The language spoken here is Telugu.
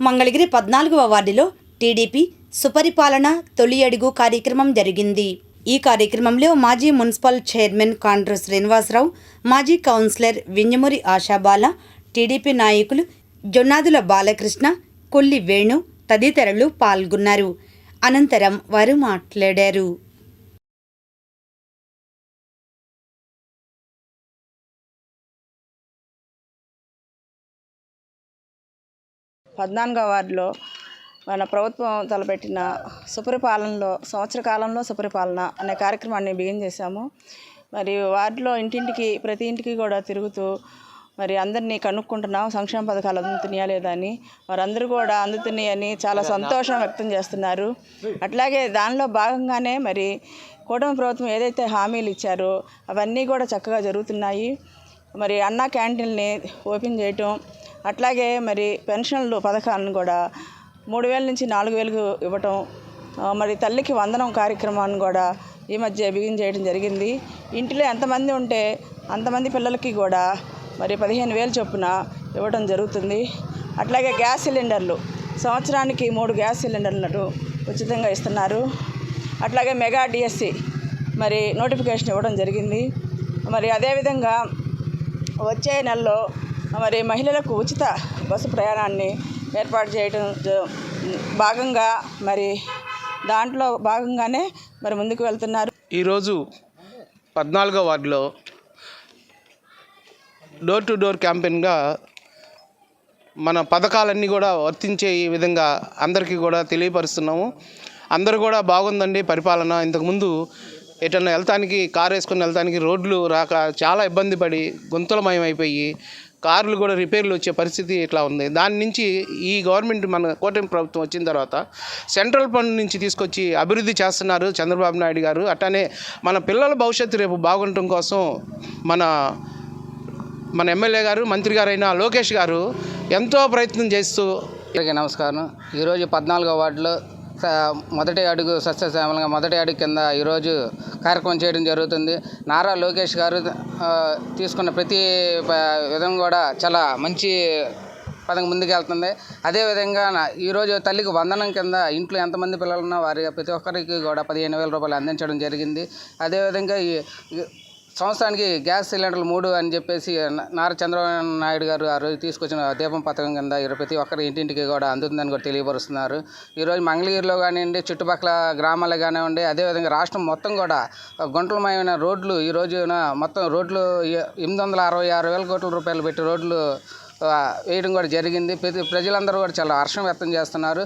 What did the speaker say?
మంగళగిరి పద్నాలుగవ వార్డులో టీడీపీ సుపరిపాలన తొలి అడుగు కార్యక్రమం జరిగింది. ఈ కార్యక్రమంలో మాజీ మున్సిపల్ చైర్మన్ కాండ్రు శ్రీనివాసరావు మాజీ కౌన్సిలర్ వింజమూరి ఆశాబాల టీడీపీ నాయకులు జొన్నాదుల బాలకృష్ణ కొల్లి వేణు తదితరులు పాల్గొన్నారు. అనంతరం వారు మాట్లాడారు. పద్నాలుగో వార్డులో మన ప్రభుత్వం తలపెట్టిన సుపరిపాలనలో సంవత్సర కాలంలో సుపరిపాలన అనే కార్యక్రమాన్ని బిగిన్ చేశాము. మరి వార్డులో ఇంటింటికి ప్రతి ఇంటికి కూడా తిరుగుతూ మరి అందరినీ కనుక్కుంటున్నాం సంక్షేమ పథకాలు అందుతున్నాయా లేదా అని. వారందరూ కూడా అందుతున్నాయని చాలా సంతోషం వ్యక్తం చేస్తున్నారు. అట్లాగే దానిలో భాగంగానే మరి కూటమి ప్రభుత్వం ఏదైతే హామీలు ఇచ్చారో అవన్నీ కూడా చక్కగా జరుగుతున్నాయి. మరి అన్న క్యాంటీన్ని ఓపెన్ చేయటం అట్లాగే మరి పెన్షన్లు పథకాలను కూడా మూడు వేల నుంచి నాలుగు వేలకు ఇవ్వటం మరి తల్లికి వందనం కార్యక్రమాన్ని కూడా ఈ మధ్య బిగిన్ చేయడం జరిగింది. ఇంటిలో ఎంతమంది ఉంటే అంతమంది పిల్లలకి కూడా మరి పదిహేను వేలు చొప్పున ఇవ్వడం జరుగుతుంది. అట్లాగే గ్యాస్ సిలిండర్లు సంవత్సరానికి మూడు గ్యాస్ సిలిండర్లను ఉచితంగా ఇస్తున్నారు. అట్లాగే మెగా డిఎస్సి మరి నోటిఫికేషన్ ఇవ్వడం జరిగింది. మరి అదేవిధంగా వచ్చే నెలలో మరి మహిళలకు ఉచిత బస్సు ప్రయాణాన్ని ఏర్పాటు చేయడం భాగంగా మరి దాంట్లో భాగంగానే మరి ముందుకు వెళ్తున్నారు. ఈరోజు పద్నాలుగో వార్డులో డోర్ టు డోర్ క్యాంపెయిన్గా మన పథకాలన్నీ కూడా వర్తించే ఈ విధంగా అందరికీ కూడా తెలియపరుస్తున్నాము. అందరూ కూడా బాగుందండి పరిపాలన. ఇంతకుముందు ఎటన్నా వెళ్తానికి కారు వేసుకుని వెళ్తానికి రోడ్లు రాక చాలా ఇబ్బంది పడి గుంతలమయం అయిపోయి కార్లు కూడా రిపేర్లు వచ్చే పరిస్థితి ఇట్లా ఉంది. దాని నుంచి ఈ గవర్నమెంట్ మన కూటమి ప్రభుత్వం వచ్చిన తర్వాత సెంట్రల్ ఫండ్ నుంచి తీసుకొచ్చి అభివృద్ధి చేస్తున్నారు చంద్రబాబు నాయుడు గారు. అట్లానే మన పిల్లల భవిష్యత్తు రేపు బాగుండటం కోసం మన మన ఎమ్మెల్యే గారు మంత్రి గారైన లోకేష్ గారు ఎంతో ప్రయత్నం చేస్తూ నమస్కారం. ఈరోజు పద్నాలుగో వార్డులో మొదటి అడుగు సస్యశ్యామలంగా మొదటి అడుగు కింద ఈరోజు కార్యక్రమం చేయడం జరుగుతుంది. నారా లోకేష్ గారు తీసుకున్న ప్రతి విధం కూడా చాలా మంచి పదంగా ముందుకెళ్తుంది. అదేవిధంగా ఈరోజు తల్లికి వందనం కింద ఇంట్లో ఎంతమంది పిల్లలు ఉన్నా వారి ప్రతి ఒక్కరికి కూడా పదిహేను వేల రూపాయలు అందించడం జరిగింది. అదేవిధంగా ఈ సంవత్సరానికి గ్యాస్ సిలిండర్లు మూడు అని చెప్పేసి నారా చంద్రబాబు నాయుడు గారు ఆ రోజు తీసుకొచ్చిన దీపం పథకం కింద ప్రతి ఒక్కరి ఇంటింటికి కూడా అందుతుందని కూడా తెలియపరుస్తున్నారు. ఈరోజు మంగళగిరిలో కానివ్వండి చుట్టుపక్కల గ్రామాల్లో కానివ్వండి అదేవిధంగా రాష్ట్రం మొత్తం కూడా గుంటలమయమైన రోడ్లు ఈ రోజున మొత్తం రోడ్లు ఎనిమిది వందల అరవై ఆరు వేల కోట్ల రూపాయలు పెట్టి రోడ్లు వేయడం కూడా జరిగింది. ప్రతి ప్రజలందరూ కూడా చాలా హర్షం వ్యక్తం చేస్తున్నారు.